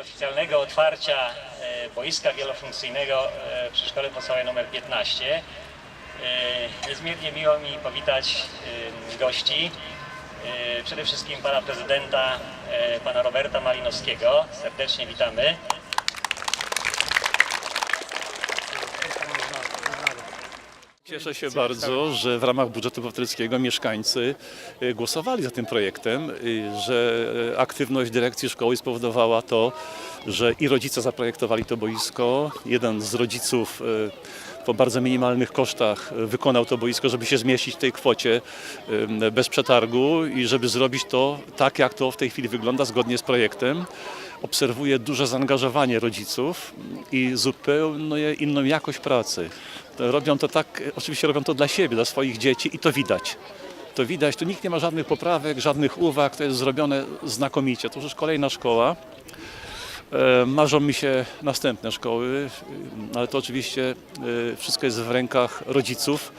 oficjalnego otwarcia e, boiska wielofunkcyjnego e, przy Szkole Podstawowej nr 15. E, Niezmiernie miło mi powitać e, gości, e, przede wszystkim pana prezydenta, e, pana Roberta Malinowskiego. Serdecznie witamy. Cieszę się bardzo, że w ramach budżetu obywatelskiego mieszkańcy y, głosowali za tym projektem, y, że y, aktywność dyrekcji szkoły spowodowała to, że i rodzice zaprojektowali to boisko. Jeden z rodziców po bardzo minimalnych kosztach wykonał to boisko, żeby się zmieścić w tej kwocie bez przetargu i żeby zrobić to tak, jak to w tej chwili wygląda, zgodnie z projektem. Obserwuję duże zaangażowanie rodziców i zupełnie inną jakość pracy. Robią to tak, oczywiście robią to dla siebie, dla swoich dzieci i to widać. To widać, tu nikt nie ma żadnych poprawek, żadnych uwag, to jest zrobione znakomicie. To już kolejna szkoła. E, Marzą mi się następne szkoły, ale to oczywiście e, wszystko jest w rękach rodziców,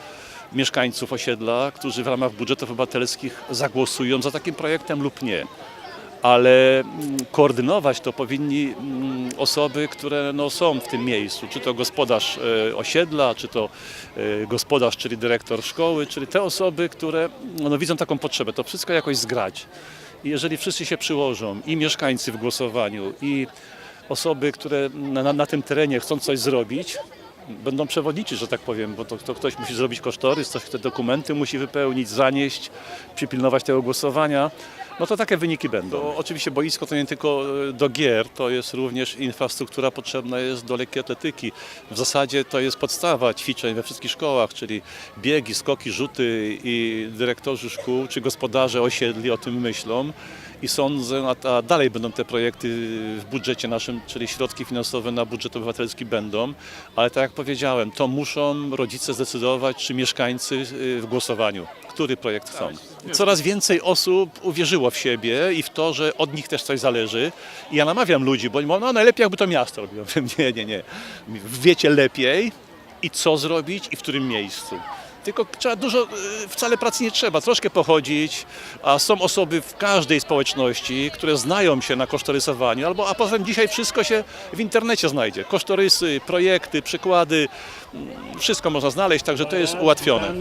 mieszkańców osiedla, którzy w ramach budżetów obywatelskich zagłosują za takim projektem lub nie ale mm, koordynować to powinni mm, osoby, które no, są w tym miejscu, czy to gospodarz e, osiedla, czy to e, gospodarz, czyli dyrektor szkoły, czyli te osoby, które no, widzą taką potrzebę, to wszystko jakoś zgrać. I jeżeli wszyscy się przyłożą, i mieszkańcy w głosowaniu, i osoby, które na, na, tym terenie chcą coś zrobić, będą przewodniczyć, że tak powiem, bo to, to ktoś musi zrobić kosztorys, ktoś te dokumenty musi wypełnić, zanieść, przypilnować tego głosowania. No to takie wyniki będą. To, oczywiście boisko to nie tylko e, do gier, to jest również infrastruktura potrzebna jest do lekkiej atletyki. W zasadzie to jest podstawa ćwiczeń we wszystkich szkołach, czyli biegi, skoki, rzuty i dyrektorzy szkół czy gospodarze osiedli o tym myślą. I sądzę, a, dalej będą te projekty w budżecie naszym, czyli środki finansowe na budżet obywatelski będą, ale tak jak powiedziałem, to muszą rodzice zdecydować, czy mieszkańcy y, w głosowaniu, który projekt chcą. Coraz więcej osób uwierzyło w siebie i w to, że od nich też coś zależy. I ja namawiam ludzi, bo mówią, no najlepiej jakby to miasto robiło. Nie, nie, nie. Wiecie lepiej i co zrobić i w którym miejscu. Tylko trzeba dużo, y, wcale pracy nie trzeba, troszkę pochodzić, a są osoby w każdej społeczności, które znają się na kosztorysowaniu, albo, a poza tym dzisiaj wszystko się w internecie znajdzie. Kosztorysy, projekty, przykłady, mm, wszystko można znaleźć, także to jest ułatwione.